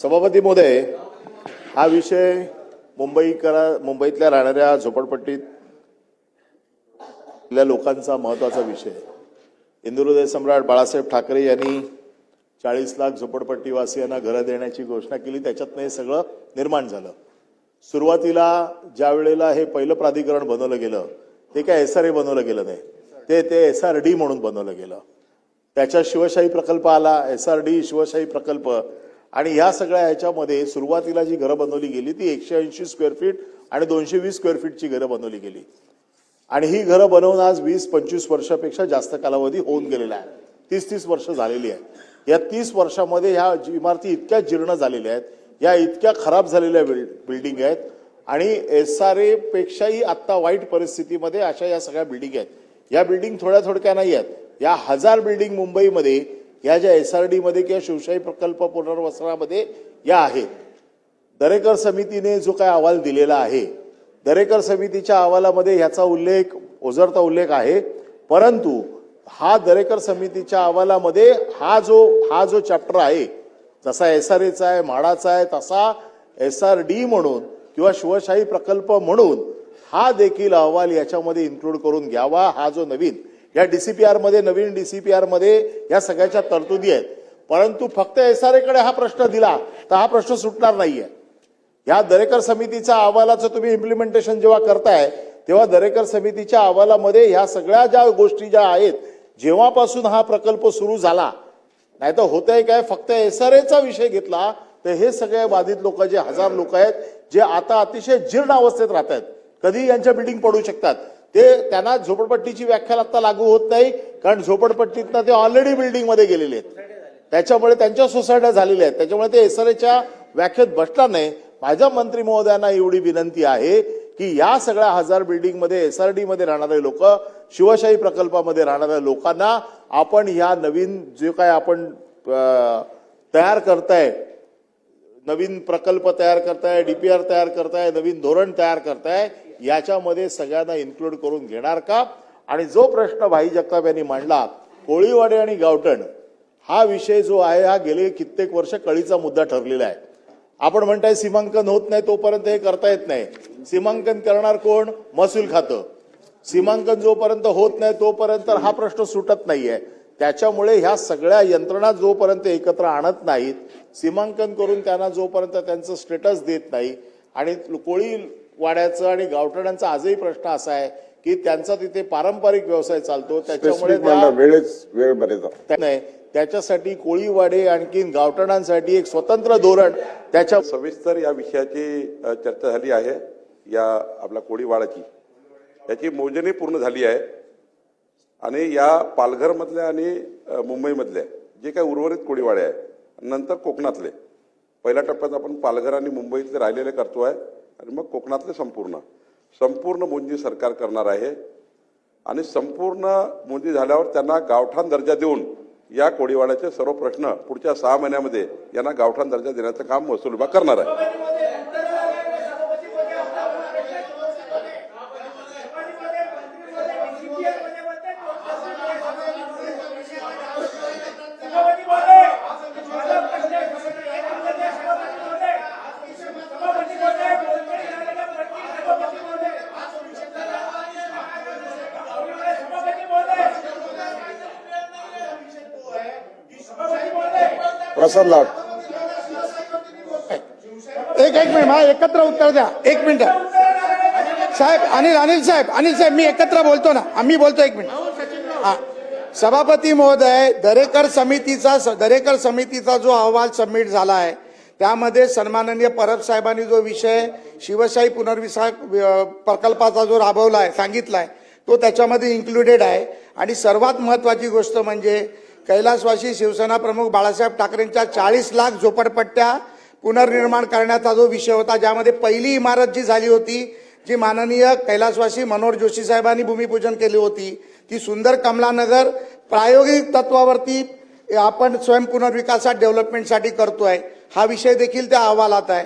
सभापती मोदय हा विषय मुंबईकरा मुंबईतल्या राहणाऱ्या झोपडपट्टीतल्या लोकांचा महत्त्वाचा विषय. आहे इंदुहृदय सम्राट बाळासाहेब ठाकरे यांनी चाळीस लाख झोपडपट्टीवासियांना घरं देण्याची घोषणा केली. त्याच्यातनं हे सगळं निर्माण झालं. सुरुवातीला ज्या वेळेला हे पहिलं प्राधिकरण बनवलं गेलं ते काय एस आर ए बनवलं गेलं नाही. ते ते एस आर डी म्हणून बनवलं गेलं. त्याच्या शिवशाही प्रकल्प आला. एस आर डी शिवशाही प्रकल्प आणि या सगळ्या ह्याच्यामध्ये सुरुवातीला जी घरं बनवली गेली ती एकशे ऐंशी स्क्वेअर फीट आणि दोनशे वीस स्क्वेअर फीटची घरं बनवली गेली. आणि ही घरं बनवून आज वीस पंचवीस वर्षापेक्षा जास्त कालावधी होऊन गेलेला आहे. तीस तीस वर्ष झालेली आहे. या तीस वर्षामध्ये ह्या इमारती इतक्या जीर्ण झालेल्या आहेत या इतक्या खराब झालेल्या बिल्ड बिल्डिंग आहेत आणि एस आर ए पेक्षाही आत्ता वाईट परिस्थितीमध्ये अशा या सगळ्या बिल्डिंग आहेत. या बिल्डिंग थोड्या थोडक्या नाही आहेत. या हजार बिल्डिंग मुंबईमध्ये ह्या ज्या एस आर डीमध्ये किंवा शिवशाही प्रकल्प पुनर्वसनामध्ये या आहेत. दरेकर समितीने जो काय अहवाल दिलेला आहे दरेकर समितीच्या अहवालामध्ये ह्याचा उल्लेख ओझरता उल्लेख आहे. परंतु हा दरेकर समितीच्या अहवालामध्ये हा जो हा जो चॅप्टर आहे जसा एस आर एचा आहे म्हाडाचा आहे तसा एस आर डी म्हणून किंवा शिवशाही प्रकल्प म्हणून हा देखील अहवाल याच्यामध्ये इन्क्लूड करून घ्यावा. हा जो नवीन या डीसीपीआरमध्ये नवीन डी सी पी मध्ये या सगळ्याच्या तरतुदी आहेत. परंतु फक्त एस आर एकडे हा प्रश्न दिला तर हा प्रश्न सुटणार नाहीये. या दरेकर समितीच्या अहवालाचं तुम्ही इम्प्लिमेंटेशन जेव्हा करताय तेव्हा दरेकर समितीच्या अहवालामध्ये ह्या सगळ्या ज्या गोष्टी ज्या आहेत जेव्हापासून हा प्रकल्प सुरू झाला नाही तर होतंय काय फक्त एस आर एचा विषय घेतला तर हे सगळे बाधित लोक जे हजार लोक आहेत जे आता अतिशय जीर्ण अवस्थेत राहत आहेत कधी यांच्या बिल्डिंग पडू शकतात. ते त्यांना झोपडपट्टीची व्याख्या आता लागू होत नाही कारण झोपडपट्टीतनं ते ऑलरेडी बिल्डिंगमध्ये गेलेले आहेत. त्याच्यामुळे त्यांच्या सोसायट्या झालेल्या आहेत. त्याच्यामुळे ते एसआरएच्या व्याख्येत बसणार नाही. माझ्या मंत्री महोदयांना एवढी विनंती आहे की या सगळ्या हजार बिल्डिंगमध्ये एस एसआरडी मध्ये राहणारे लोक शिवशाही प्रकल्पामध्ये राहणाऱ्या लोकांना आपण ह्या नवीन जे काय आपण तयार करताय नवीन प्रकल्प तयार करताय डीपीआर तयार करताय नवीन धोरण तयार करताय याच्यामध्ये सगळ्यांना इन्क्लूड करून घेणार का? आणि जो प्रश्न भाई जगताप यांनी मांडला कोळीवाडे आणि गावटण हा विषय जो आहे हा गेले कित्येक वर्ष कळीचा मुद्दा ठरलेला आहे. आपण म्हणताय सीमांकन होत नाही तोपर्यंत हे करता येत नाही. सीमांकन करणार कोण? महसूल खातं. सीमांकन जोपर्यंत होत नाही तोपर्यंत हा प्रश्न सुटत नाहीये. त्याच्यामुळे ह्या सगळ्या यंत्रणा जोपर्यंत एकत्र आणत नाहीत सीमांकन करून त्यांना जोपर्यंत त्यांचं स्टेटस देत नाही आणि कोळी वाड्याचं आणि गावठण्यांचा आजही प्रश्न असा आहे की त्यांचा तिथे पारंपरिक व्यवसाय चालतो त्याच्यामुळे वेळेच वेळ बरेच नाही त्याच्यासाठी कोळीवाडे आणखीन गावठणांसाठी एक स्वतंत्र धोरण त्याच्या सविस्तर या विषयाची चर्चा झाली आहे या आपल्या कोळीवाडाची याची मोजणी पूर्ण झाली आहे. आणि या पालघरमधल्या आणि मुंबईमधल्या जे काही उर्वरित कोळीवाडे आहे नंतर कोकणातले. पहिल्या टप्प्यात आपण पालघर आणि मुंबईतले राहिलेले करतो आहे आणि मग कोकणातले संपूर्ण. संपूर्ण मोजणी सरकार करणार आहे. आणि संपूर्ण मोजणी झाल्यावर त्यांना गावठाण दर्जा देऊन या कोळीवाड्याचे सर्व प्रश्न पुढच्या सहा महिन्यामध्ये यांना गावठाण दर्जा देण्याचं काम महसूल विभाग करणार आहे. प्रसाद लाड. एक एक मिनिट मला एकत्र उत्तर द्या. एक मिनिट. साहेब अनिल अनिल साहेब अनिल साहेब मी एकत्र बोलतो ना. आम्ही बोलतो एक मिनिट. हा. सभापती महोदय दरेकर समितीचा दरेकर समितीचा जो अहवाल सबमिट झाला आहे त्यामध्ये सन्माननीय परब साहेबांनी जो विषय शिवशाही पुनर्विसा प्रकल्पाचा जो राबवला आहे सांगितला आहे तो त्याच्यामध्ये इन्क्लुडेड आहे. आणि सर्वात महत्वाची गोष्ट म्हणजे कैलासवासी शिवसेना प्रमुख बाळासाहेब ठाकरेंच्या चाळीस लाख झोपडपट्ट्या पुनर्निर्माण करण्याचा जो विषय होता ज्यामध्ये पहिली इमारत जी झाली होती जी माननीय कैलासवासी मनोहर जोशी साहेबांनी भूमिपूजन केली होती ती सुंदर कमलानगर प्रायोगिक तत्वावरती आपण स्वयं पुनर्विकासात डेव्हलपमेंटसाठी करतोय हा विषय देखील त्या अहवालात आहे.